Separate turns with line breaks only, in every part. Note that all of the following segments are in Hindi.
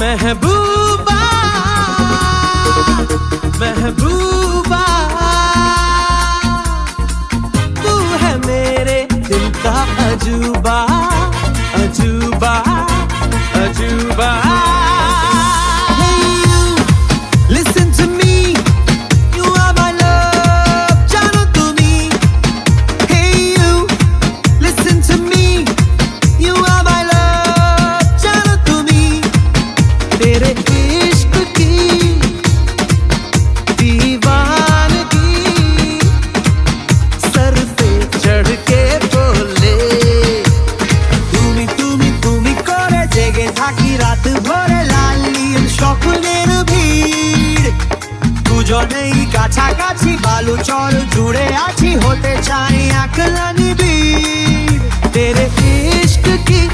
महबूबा महबूबा तू है मेरे अजूबा अजूबा अजूबा। और जुड़े आछी होते छाई आकलन भी
तेरे इश्क की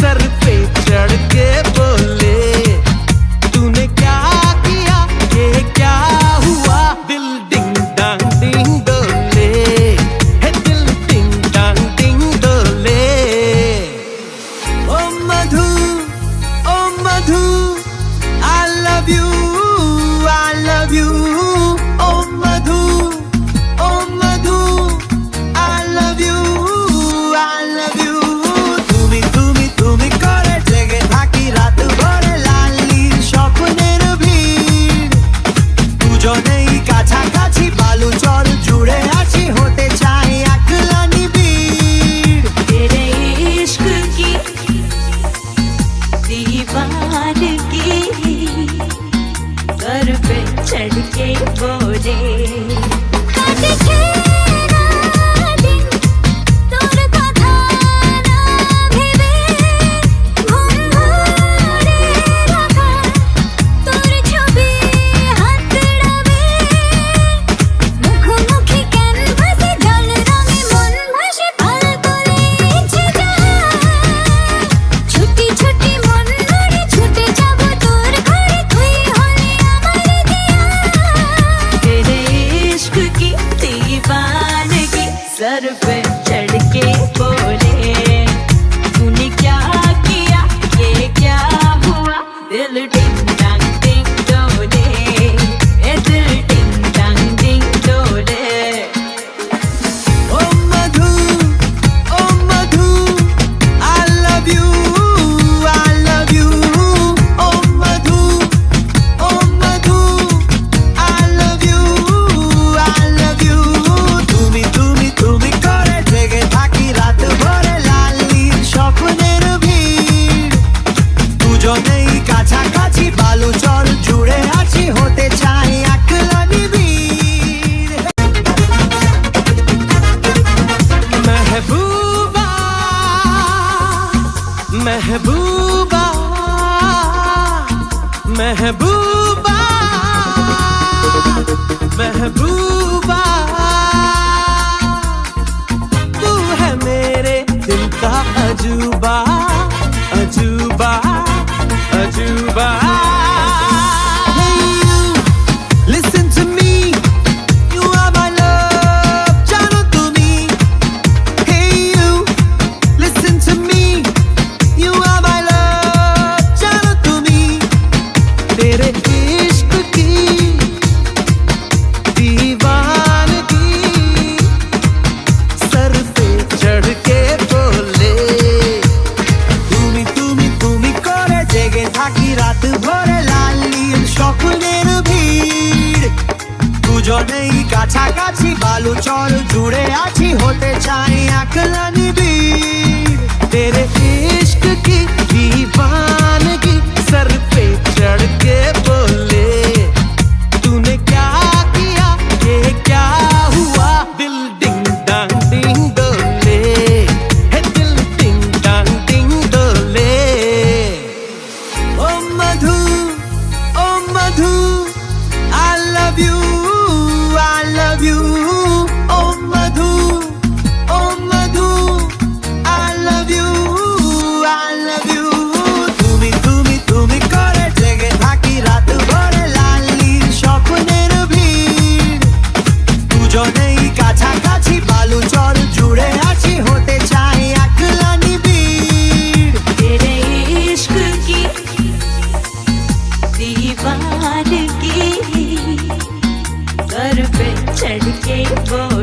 सर पे चढ़ के बोले तूने क्या किया? ये क्या हुआ? दिल डिंग डांग डिंग डोले है दिल डिंग डांग डिंग डोले।
ओ मधु ओ मधु I love you, I love you சடிக்கே போ. पर चढ़ के बोले महबूबा तू है मेरे दिल का अजूबा अजूबा अजूबा। দুজনেই কাছাকাছি বালুচর জুড়ে আছি হতে চাই একলা নিবিড় বালুচর জুড়ে আছি, হতে চাই একলা নিবিড়।
তেরে কি? दीवार की घर चढ़ के
वो